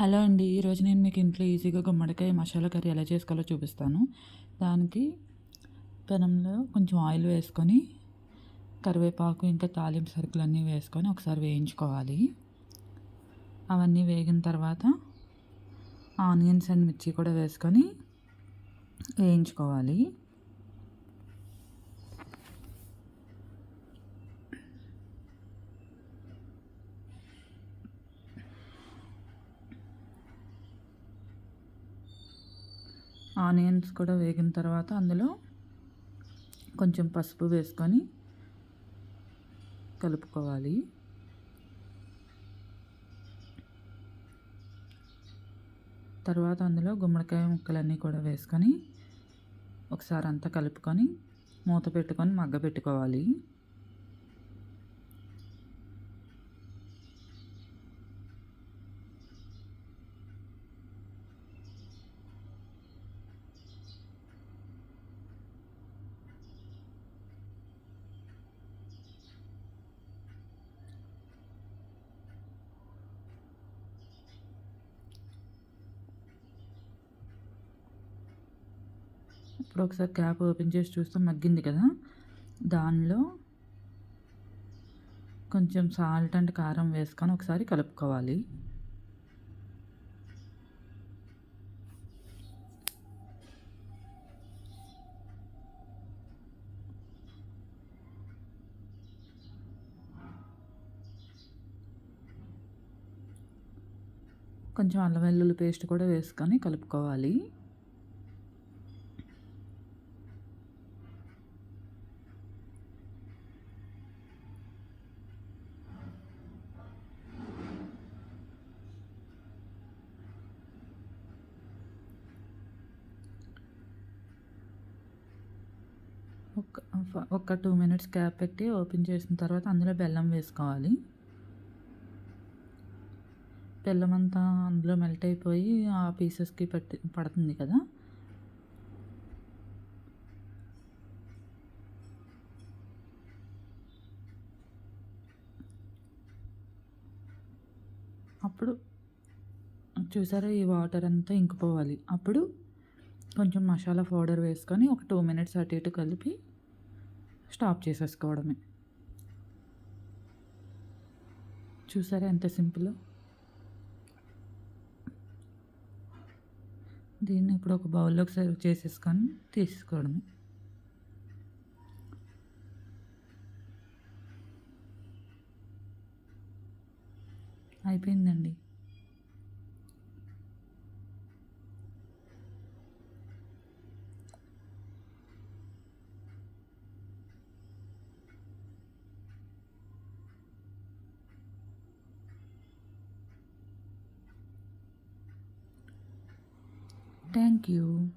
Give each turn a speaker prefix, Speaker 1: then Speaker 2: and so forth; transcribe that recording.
Speaker 1: Hello అండి ఈరోజు నేను మీకు ఇంట్లో ఈజీగా గుమ్మడికాయ మసాలా కర్రీ ఎలా చేసుకోవాలో చూపిస్తాను. దానికి పెనంలో కొంచెం ఆయిల్ వేసుకొని కరివేపాకు ఇంకా తాలింపు సరుకులు అన్నీ వేసుకొని ఒకసారి వేయించుకోవాలి. అవన్నీ వేగిన తర్వాత ఆనియన్స్ అండ్ మిర్చి కూడా వేసుకొని వేయించుకోవాలి. ఆనియన్స్ కూడా వేగిన తర్వాత అందులో కొంచెం పసుపు వేసుకొని కలుపుకోవాలి. తర్వాత అందులో గుమ్మడికాయ ముక్కలన్నీ కూడా వేసుకొని ఒకసారి అంతా కలుపుకొని మూత పెట్టుకొని మగ్గ పెట్టుకోవాలి. ఇప్పుడు ఒకసారి క్యాప్ ఓపెన్ చేసి చూస్తే మగ్గింది కదా. దానిలో కొంచెం సాల్ట్ అండ్ కారం వేసుకొని ఒకసారి కలుపుకోవాలి. కొంచెం అల్లం వెల్లుల్లి పేస్ట్ కూడా వేసుకొని కలుపుకోవాలి. ఒక ఒక టూ మినిట్స్ క్యాప్ పెట్టి ఓపెన్ చేసిన తర్వాత అందులో బెల్లం వేసుకోవాలి. బెల్లం అంతా అందులో మెల్ట్ అయిపోయి ఆ పీసెస్కి పట్టి పడుతుంది కదా. అప్పుడు చూసారా ఈ వాటర్ అంతా ఇంకిపోవాలి. అప్పుడు కొంచెం మసాలా పౌడర్ వేసుకొని ఒక టూ మినిట్స్ అటు ఇటు కలిపి స్టాప్ చేసేసుకోవడమే. చూసారా ఎంత సింపుల్? దీన్ని ఇప్పుడు ఒక బౌల్లోకి సర్వ్ చేసేసుకొని తీసుకోవడమే అయిపోయిందండి. Thank you.